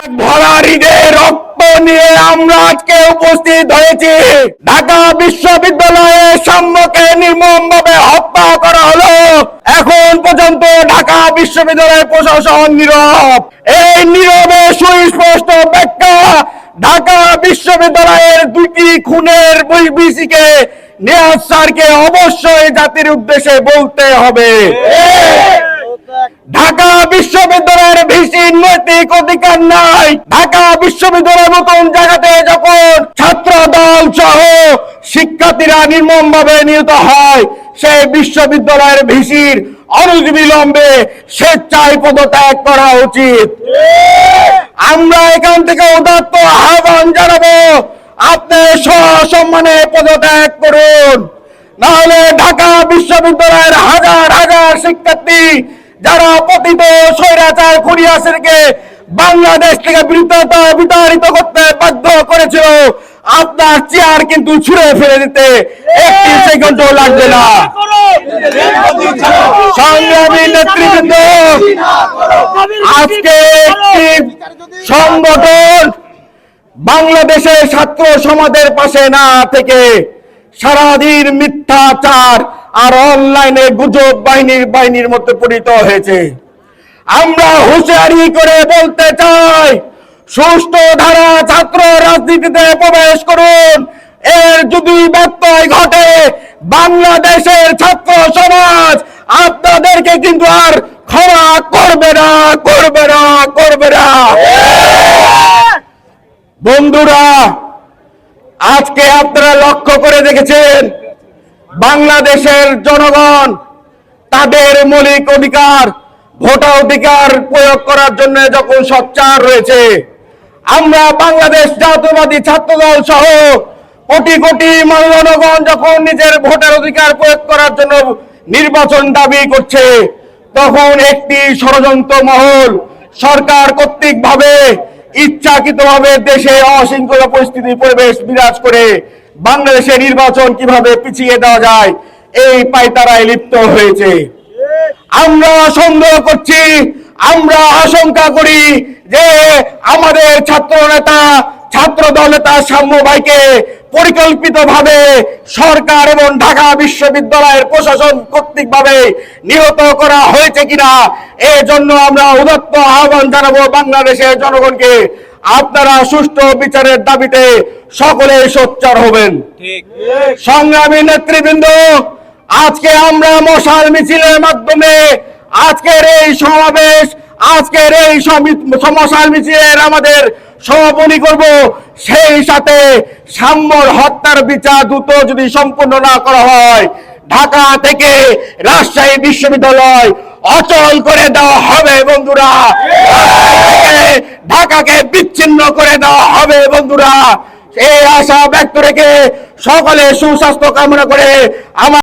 ভরা হৃদয়ে রক্ত নিয়ে আমরা আজকে উপস্থিত হয়েছি। ঢাকা বিশ্ববিদ্যালয়ের সাম্যকে নির্মম ভাবে হত্যা করা হলো। এখন পর্যন্ত ঢাকা বিশ্ববিদ্যালয়ের প্রশাসন নীরব। এই নীরবে সুস্পষ্ট ব্যাখ্যা ঢাকা বিশ্ববিদ্যালয়ের দুইটি খুনের বিসিকে নিয়াজ স্যারকে অবশ্যই জাতির উদ্দেশ্যে বলতে হবে। ঢাকা বিশ্ববিদ্যালয়ের ভিসির নৈতিক অধিকার নাই। ঢাকা বিশ্ববিদ্যালয়ের মতন জায়গাতে যখন ছাত্র দল সহ শিক্ষার্থীরা নির্মম ভাবে নিহত হয়, সেই বিশ্ববিদ্যালয়ের ভিসির অনবিলম্বে স্বেচ্ছায় পদত্যাগ করা উচিত। আমরা এখান থেকে উদাত্ত আহ্বান জানাব, আপনি সসম্মানে পদত্যাগ করুন। নাহলে ঢাকা বিশ্ববিদ্যালয়ের হাজার হাজার শিক্ষার্থী, যারা পতিত স্বৈরাচার খুনিয়াসেরকে বাংলাদেশ থেকে বিতাড়িত করতে বাধ্য করেছিল। আপনার চেয়ার কিন্তু ছুঁড়ে ফেলে দিতে একটি সেকেন্ডও লাগবে না। সংগ্রামী নেতৃবৃন্দ, আজকে একটি সংগঠন বাংলাদেশের ছাত্র সমাজের পাশে না থেকে সারাদিন মিথ্যাচার আর অনলাইনে গুজব বাহিনীর বাহিনীর মধ্যে পরিণত হয়েছে। আমরা হুঁশিয়ারি করে বলতে চাই, সুষ্ঠু ধারা ছাত্র রাজনীতিতে প্রবেশ করুন। এর যদি ব্যত্যয় ঘটে, বাংলাদেশের ছাত্র সমাজ আপনাদেরকে কিন্তু আর ক্ষমা করবে না করবে না করবে না। বন্ধুরা, আজকে আপনারা লক্ষ্য করে দেখেছেন, বাংলাদেশের জনগণ তাদের মৌলিক অধিকার ভোটার অধিকার প্রয়োগ করার জন্য যখন সচ্চার রয়েছে, আমরা বাংলাদেশ জাতীয়বাদী ছাত্রদল সহ কোটি কোটি জনগণ যখন নিজের ভোটার অধিকার প্রয়োগ করার জন্য নির্বাচন দাবি করছে, তখন একটি ষড়যন্ত্র মহল সরকার কর্তৃক ভাবে ইচ্ছাকৃতভাবে দেশে অশৃঙ্খলা পরিস্থিতি পরিবেশ বিরাজ করে বাংলাদেশে নির্বাচন কীভাবে পিছিয়ে দেওয়া যায়, এই পাইতারায় লিপ্ত হয়েছে। আমরা সন্দেহ করছি আমরা আশঙ্কা করি যে আমাদের ছাত্র নেতা ছাত্র দল নেতা সাম্য ভাইকে পরিকল্পিত ভাবে সরকার এবং ঢাকা বিশ্ববিদ্যালয়ের প্রশাসন কর্তৃক ভাবে নিহত করা হয়েছে কিনা এই জন্য আমরা উদত্ত আহ্বান জানাব বাংলাদেশের জনগণকে। আপনারা সুষ্ঠু বিচারের দাবিতে সকলে সোচ্চার হবেন। সংগ্রামী নেতৃবৃন্দ আজকে আমরা মশাল মিছিলের মাধ্যমে আজকের এই সমাবেশ, আজকের এই সমি- মশাল মিছিলের আমাদের সমাপনী করব। সেই সাথে সাম্যর হত্যার বিচার দ্রুত যদি সম্পূর্ণ না করা হয়, ঢাকা থেকে রাজশাহী বিশ্ববিদ্যালয় অচল করে দেওয়া হবে বন্ধুরা। ঢাকাকে বিচ্ছিন্ন করে দেওয়া হবে বন্ধুরা। এই আশা ব্যক্ত রেখে সকলে সুস্বাস্থ্য কামনা করে আমার